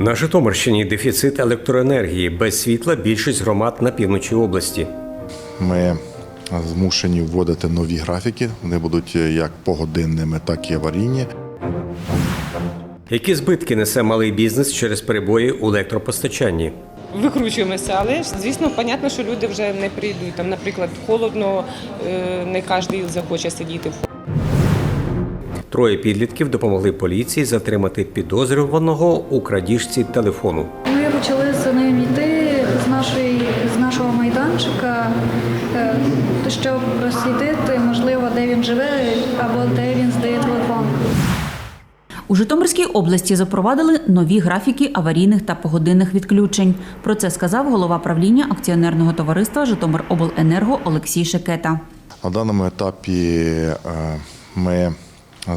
На Житомирщині дефіцит електроенергії. Без світла більшість громад на півночі області. Ми змушені вводити нові графіки. Вони будуть як погодинними, так і аварійні. Які збитки несе малий бізнес через перебої у електропостачанні? Викручуємося, але ж звісно, понятно, що люди вже не прийдуть. Там, наприклад, холодно, е, не кожен захоче сидіти в Троє підлітків допомогли поліції затримати підозрюваного у крадіжці телефону. Ми почали за ним йти з, нашої, з нашого майданчика, е, щоб розслідити, можливо, де він живе або де він здає телефон. У Житомирській області запровадили нові графіки аварійних та погодинних відключень. Про це сказав голова правління акціонерного товариства Житомиробленерго Олексій Шекета. На даному етапі е, ми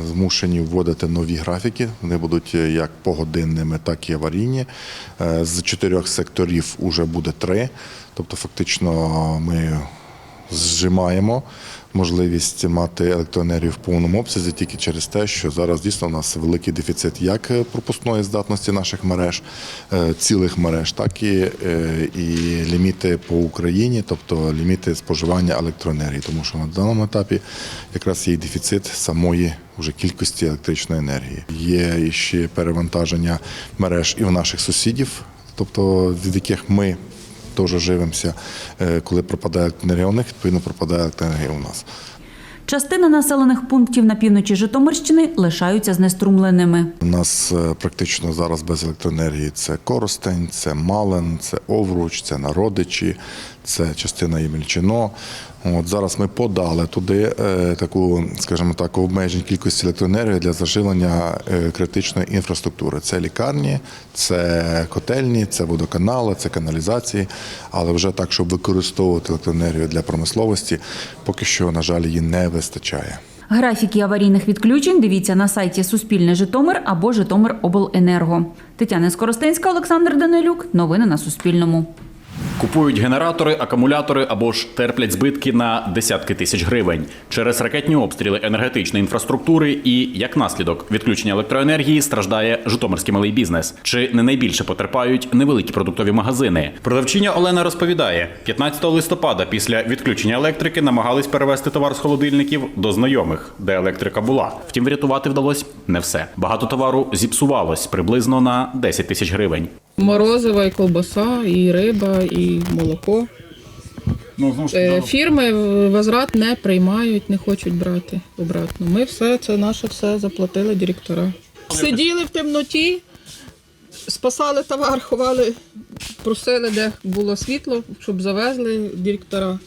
змушені вводити нові графіки. Вони будуть як погодинними, так і аварійні. Е, З чотирьох секторів вже буде три. Тобто, фактично, ми зжимаємо можливість мати електроенергію в повному обсязі тільки через те, що зараз дійсно у нас великий дефіцит як пропускної здатності наших мереж, е, цілих мереж, так і, е, і ліміти по Україні, тобто ліміти споживання електроенергії, тому що на даному етапі якраз є дефіцит самої вже кількості електричної енергії. Є ще перевантаження мереж і в наших сусідів, тобто від яких ми теж живемося. Е, Коли пропадає електроенергія у них, відповідно пропадає електроенергія у нас. Частина населених пунктів на півночі Житомирщини лишаються знеструмленими. У нас е, практично зараз без електроенергії це Коростень, це Малин, це Овруч, це Народичі, це частина Ємельчино. От зараз ми подали туди е, таку, скажімо так, обмежень кількості електроенергії для заживлення е, критичної інфраструктури. Це лікарні, це котельні, це водоканали, це каналізації. Але вже так, щоб використовувати електроенергію для промисловості, поки що, на жаль, її не вистачає. Графіки аварійних відключень дивіться на сайті Суспільне Житомир або Житомиробленерго. Тетяна Скоростенська, Олександр Данилюк. Новини на Суспільному. Купують генератори, акумулятори або ж терплять збитки на десятки тисяч гривень через ракетні обстріли енергетичної інфраструктури і як наслідок відключення електроенергії страждає житомирський малий бізнес. Чи не найбільше потерпають невеликі продуктові магазини? Продавчиня Олена розповідає, 15 листопада після відключення електрики намагались перевезти товар з холодильників до знайомих, де електрика була. Втім, врятувати вдалось не все. Багато товару зіпсувалось приблизно на 10 тисяч гривень. Морозива, і колбаса, і риба, і молоко. Е, Фірми возврат не приймають, не хочуть брати обратно. Ми все, це наше все заплатили директора. Сиділи в темноті, спасали товар, ховали, просили, де було світло, щоб завезли директора.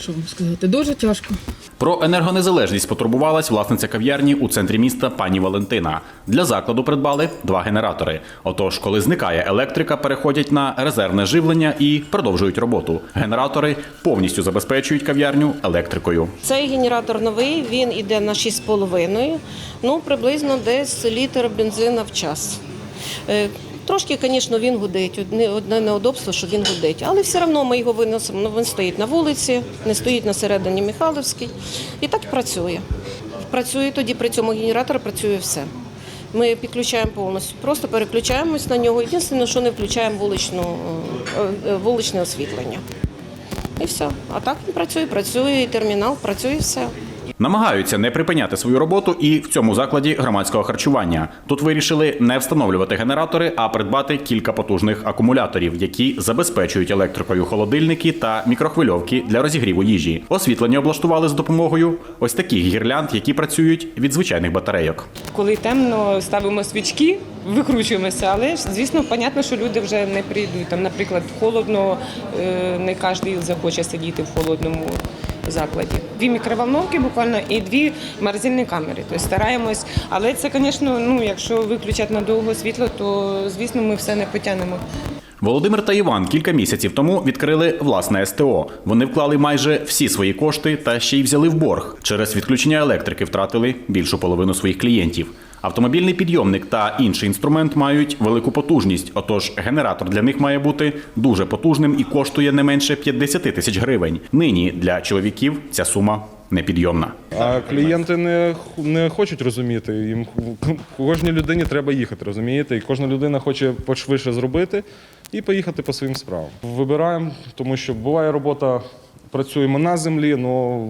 Що вам сказати? Дуже тяжко. Про енергонезалежність потурбувалась власниця кав'ярні у центрі міста пані Валентина. Для закладу придбали два генератори. Отож, коли зникає електрика, переходять на резервне живлення і продовжують роботу. Генератори повністю забезпечують кав'ярню електрикою. Цей генератор новий, він іде на 6,5, ну приблизно десь літр бензина в час. Трошки, звісно, він гудить. Одне, неудобство, що він гудить. Але все одно ми його виносимо. Ну, він стоїть на вулиці, не стоїть на середині Михайловській. І так працює. Працює тоді при цьому генераторі працює все. Ми підключаємо повністю, просто переключаємось на нього. Єдине, що не включаємо вуличну, е, е, вуличне освітлення. І все. А так він працює, працює і термінал, працює все. Намагаються не припиняти свою роботу і в цьому закладі громадського харчування. Тут вирішили не встановлювати генератори, а придбати кілька потужних акумуляторів, які забезпечують електрикою холодильники та мікрохвильовки для розігріву їжі. Освітлення облаштували з допомогою ось таких гірлянд, які працюють від звичайних батарейок. коли темно, ставимо свічки, викручуємося, але звісно, понятно, що люди вже не прийдуть. Там, наприклад, холодно, е, не кожен захоче сидіти в холодному закладі. Дві мікроволновки буквально і дві морозильні камери. Тобто стараємось, але це, звісно, ну якщо виключать надовго світло, то звісно ми все не потягнемо. Володимир та Іван кілька місяців тому відкрили власне СТО. Вони вклали майже всі свої кошти та ще й взяли в борг. Через відключення електрики втратили більшу половину своїх клієнтів. Автомобільний підйомник та інший інструмент мають велику потужність. Отож, генератор для них має бути дуже потужним і коштує не менше 50 тисяч гривень. Нині для чоловіків ця сума непідйомна. А клієнти не, не хочуть розуміти. Їм кожній людині треба їхати, розумієте? І кожна людина хоче пошвидше зробити і поїхати по своїм справам. Вибираємо, тому що буває робота, працюємо на землі, але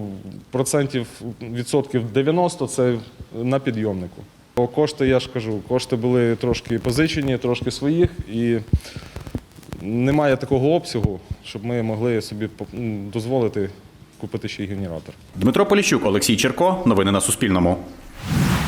процентів відсотків 90 це на підйомнику. Кошти, я ж кажу, кошти були трошки позичені, трошки своїх, і немає такого обсягу, щоб ми могли собі дозволити купити ще й генератор. Дмитро Поліщук, Олексій Черко. Новини на Суспільному.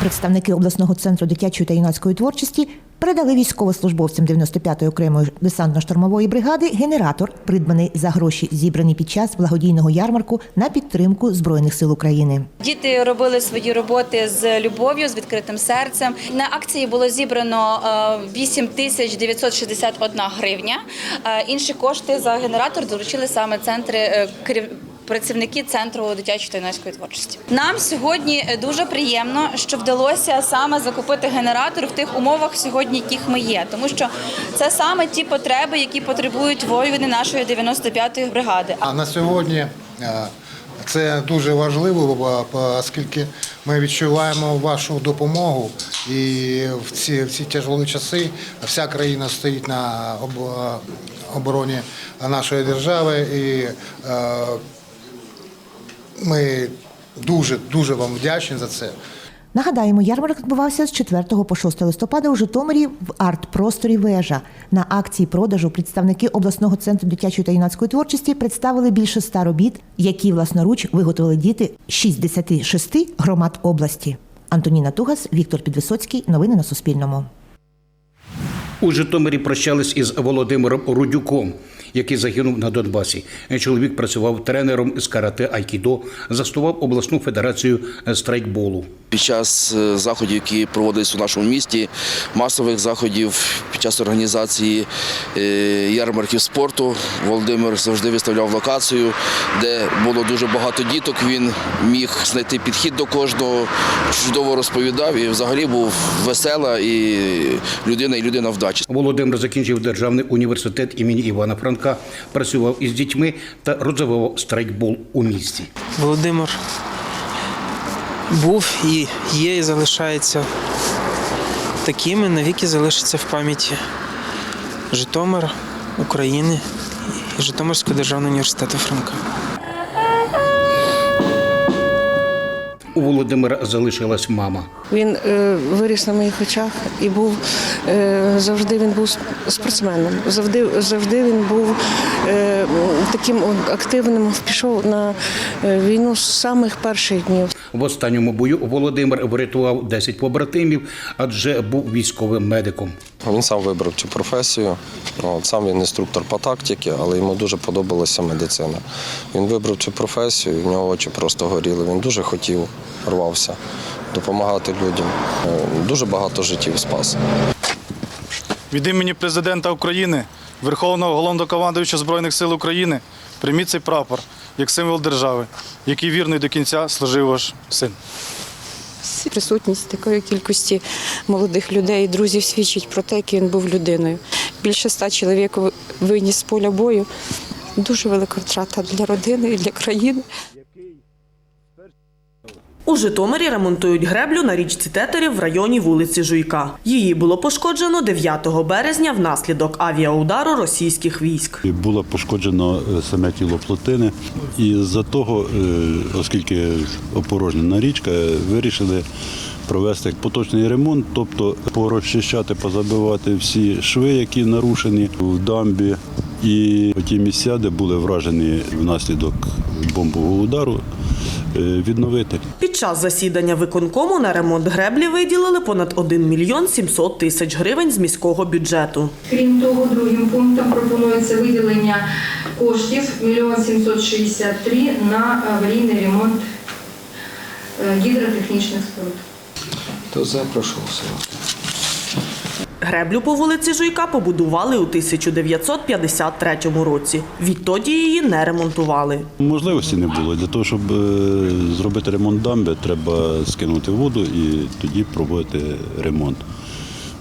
Представники обласного центру дитячої та юнацької творчості передали військовослужбовцям 95-ї окремої десантно-штурмової бригади генератор, придбаний за гроші, зібрані під час благодійного ярмарку на підтримку Збройних сил України. Діти робили свої роботи з любов'ю, з відкритим серцем. На акції було зібрано е, 8 тисяч 961 гривня. Е, Інші кошти за генератор доручили саме центри е, Працівники центру дитячої та юнацької творчості нам сьогодні е, дуже приємно, що вдалося саме закупити генератор в тих умовах сьогодні, яких ми є, тому що це саме ті потреби, які потребують воїни нашої 95-ї бригади. А на сьогодні е, це дуже важливо, бо- оскільки ми відчуваємо вашу допомогу, і в ці, в ці тяжкі часи вся країна стоїть на обороні нашої держави, і е, ми дуже дуже вам вдячні за це. Нагадаємо, ярмарок відбувався з 4 по 6 листопада у Житомирі в арт-просторі Вежа. На акції продажу представники обласного центру дитячої та юнацької творчості представили більше ста робіт, які власноруч виготовили діти 66 громад області. Антоніна Тугас, Віктор Підвисоцький. Новини на Суспільному. У Житомирі прощались із Володимиром Рудюком, який загинув на Донбасі. Чоловік працював тренером з карате Айкідо, заснував обласну федерацію страйкболу. Під час е, заходів, які проводились у нашому місті, масових заходів, під час організації е, ярмарків спорту, Володимир завжди виставляв локацію, де було дуже багато діток. Він міг знайти підхід до кожного, чудово розповідав і взагалі був весела і людина, і людина вдачі. Володимир закінчив державний університет імені Івана Франка, працював із дітьми та розвивав страйкбол у місті. Володимир був і є, і залишається такими, навіки залишиться в пам'яті Житомир, України і Житомирського державного університету Франка. У Володимира залишилась мама. Він е, виріс на моїх очах і був е, завжди він був спортсменом. Завжди, завжди він був е, таким активним. Пішов на е, війну з самих перших днів. В останньому бою Володимир врятував 10 побратимів, адже був військовим медиком. Він сам вибрав цю професію. От, сам він інструктор по тактиці, але йому дуже подобалася медицина. Він вибрав цю професію, в нього очі просто горіли. Він дуже хотів, рвався допомагати людям. Е, Дуже багато життів спас. Від імені президента України, Верховного Головнокомандуюча Збройних сил України, прийміть цей прапор як символ держави, який вірний до кінця служив ваш син. Присутність такої кількості молодих людей, і друзів свідчить про те, який він був людиною. Більше ста чоловік виніс з поля бою. Дуже велика втрата для родини і для країни. У Житомирі ремонтують греблю на річці Тетерів в районі вулиці Жуйка. Її було пошкоджено 9 березня внаслідок авіаудару російських військ. Було пошкоджено е, саме тіло плотини, і за того, е, оскільки опорожнена річка, е, вирішили провести поточний ремонт, тобто порозчищати, позабивати всі шви, які нарушені в дамбі, і ті місця, де були вражені внаслідок бомбового удару, відновити. Під час засідання виконкому на ремонт греблі виділили понад 1 мільйон 700 тисяч гривень з міського бюджету. Крім того, другим пунктом пропонується виділення коштів 1 763 на аварійний ремонт е, гідротехнічних споруд. То за прошу голосувати. Греблю по вулиці Жуйка побудували у 1953 році. Відтоді її не ремонтували. Можливості не було. Для того, щоб е, зробити ремонт дамби, треба скинути воду і тоді проводити ремонт.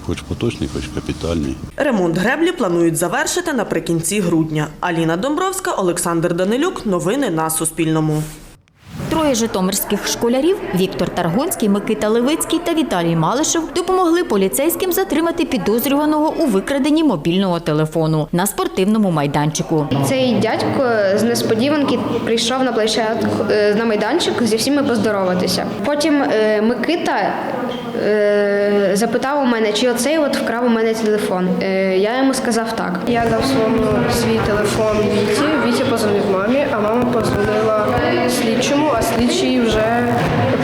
Хоч поточний, хоч капітальний. Ремонт греблі планують завершити наприкінці грудня. Аліна Домбровська, Олександр Данилюк. Новини на Суспільному. Троє житомирських школярів Віктор Таргонський, Микита Левицький та Віталій Малишев допомогли поліцейським затримати підозрюваного у викраденні мобільного телефону на спортивному майданчику. Цей дядько з несподіванки прийшов на площадку е, на майданчик зі всіми поздороватися. Потім е, Микита е, запитав у мене, чи оцей от вкрав у мене телефон. Е, Я йому сказав так. Я дав своєму свій телефон Віті. Вітя позвонив мамі, а мама позвонила слідчому, а слідчий вже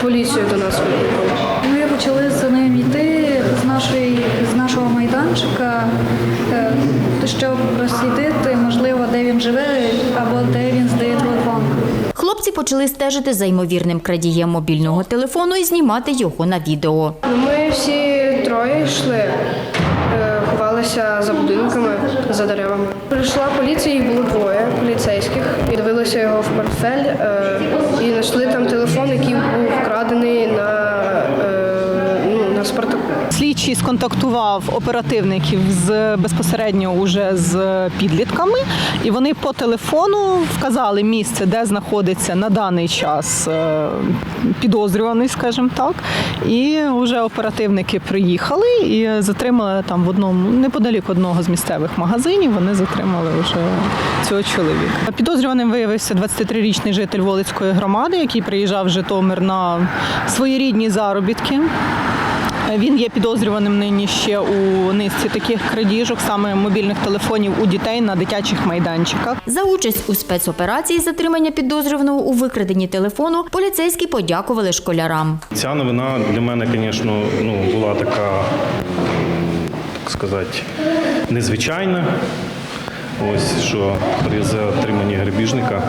поліцію до нас викликав. Ми почали за ним йти з, нашої, з нашого майданчика, е, щоб розслідити, можливо, де він живе або де він здає телефон. Хлопці почали стежити за ймовірним крадієм мобільного телефону і знімати його на відео. Ми всі троє йшли, е, ховалися за будинками, за деревами. Прийшла поліція, їх було двоє поліцейських. Підвелися його в портфель е, і знайшли там телефон, який був вкрадений на, е, ну, на Спартаку. Слідчий сконтактував оперативників з безпосередньо уже з підлітками, і вони по телефону вказали місце, де знаходиться на даний час е, підозрюваний, скажімо так. І вже оперативники приїхали і затримали там в одному неподалік одного з місцевих магазинів. Вони затримали вже цього чоловіка. Підозрюваним виявився 23-річний житель Волицької громади, який приїжджав в Житомир на своєрідні заробітки. Він є підозрюваним нині ще у низці таких крадіжок, саме мобільних телефонів у дітей на дитячих майданчиках. За участь у спецоперації затримання підозрюваного у викраденні телефону поліцейські подякували школярам. Ця новина для мене, звісно, ну, була така, так сказати, незвичайна. Ось що при затриманні грабіжника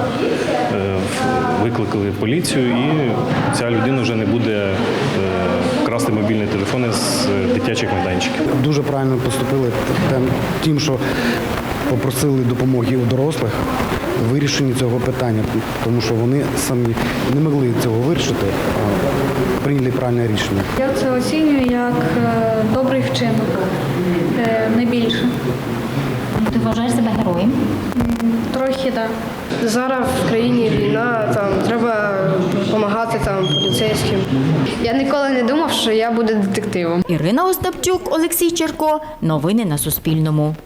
е, викликали поліцію, і ця людина вже не буде е, мобільні телефони з е, дитячих майданчиків. Дуже правильно поступили тим, що попросили допомоги у дорослих в вирішенні цього питання, тому що вони самі не могли цього вирішити, а прийняли правильне рішення. Я це оцінюю як е, добрий вчинок, е, не більше. Ти вважаєш себе героєм? Трохи так. Зараз в країні війна, там треба допомагати там поліцейським. Я ніколи не думав, що я буду детективом. Ірина Остапчук, Олексій Черко. Новини на Суспільному. –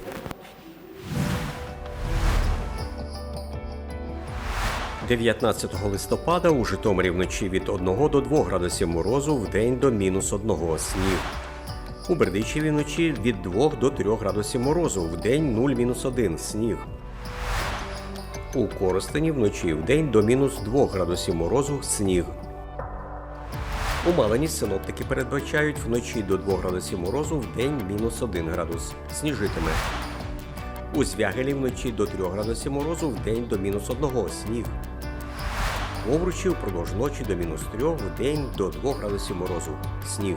19 листопада у Житомирі вночі від 1 до 2 градусів морозу, в день до мінус 1 сніг. У Бердичеві вночі від 2 до 3 градусів морозу, в день 0 мінус 1 сніг. У Коростені вночі в день до мінус 2 градусів морозу сніг. У Малині синоптики передбачають вночі до 2 градусів морозу, в день мінус 1 градус. Сніжитиме. У Звягелі вночі до 3 градусів морозу, в день до мінус 1 сніг. В Овручі впродовж ночі до мінус 3, в день до 2 градусів морозу. Сніг.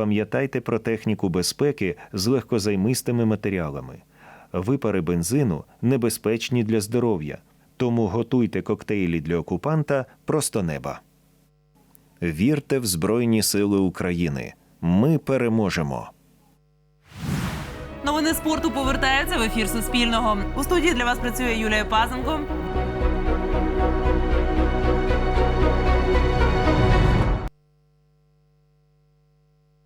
Пам'ятайте про техніку безпеки з легкозаймистими матеріалами. Випари бензину небезпечні для здоров'я, тому готуйте коктейлі для окупанта просто неба. Вірте в Збройні Сили України. Ми переможемо! Новини спорту повертаються в ефір Суспільного. У студії для вас працює Юлія Пазенко.